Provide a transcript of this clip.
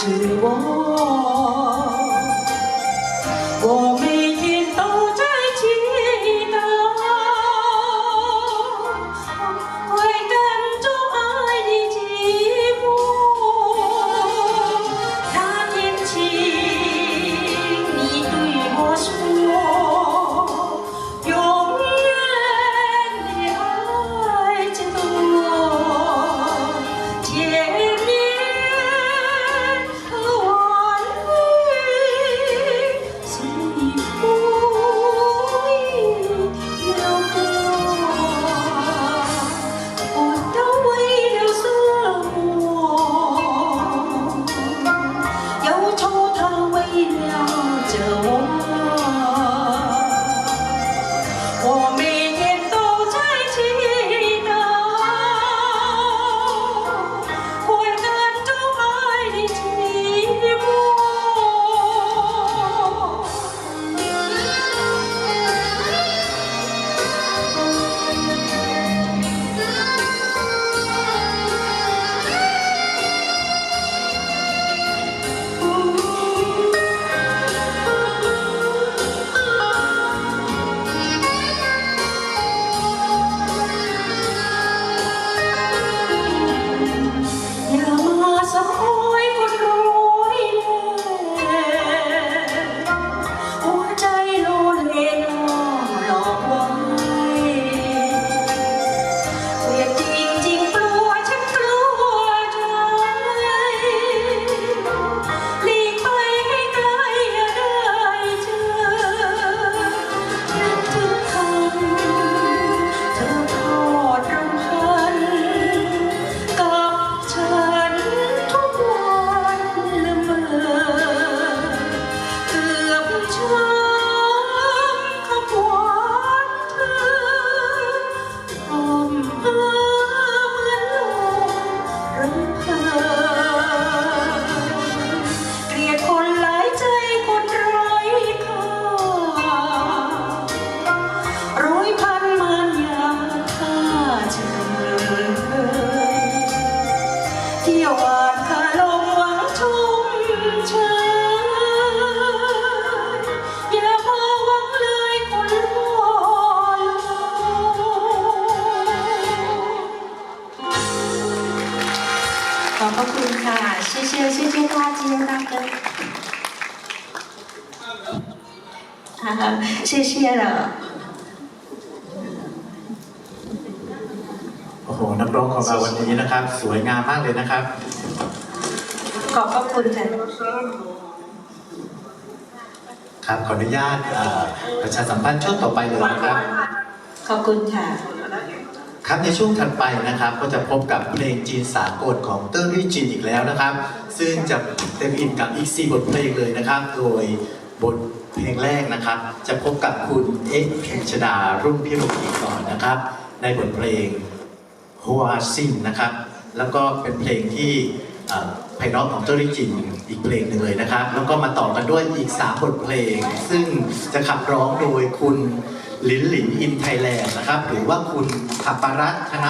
是我。谢谢谢谢大家大哥啊谢谢了 โอ้โห นักร้องของเราวันนี้นะครับ สวยงามมากเลยนะครับ ขอบพระคุณค่ะ ครับ ขออนุญาตเอ่อประชาสัมพันธ์ช่วงต่อไปเลยนะครับ ขอบคุณค่ะ ครับในช่วงถัดไปนะครับก็จะพบกับเพลงจีนสากลของเตอร์รี่จีนอีกแล้วนะครับ ซึ่งจะเต็มอิ่มกับอีก4บทเพลงเลยนะครับ โดยบทเพลงแรกนะครับ จะพบกับคุณเอ็กเพญชดารุ่งพิรุณอีกก่อนนะครับ ในบทเพลงฮัวซินนะครับ แล้วก็เป็นเพลงที่ไพเราะของเจอริจินอีกเพลงหนึ่งเลยนะครับ แล้วก็มาต่อกันด้วยอีก 3 บทเพลง ซึ่งจะขับร้องโดยคุณ ลินหลินอินไทยแลนด์นะครับ หรือว่าคุณขับปรัตน์ธน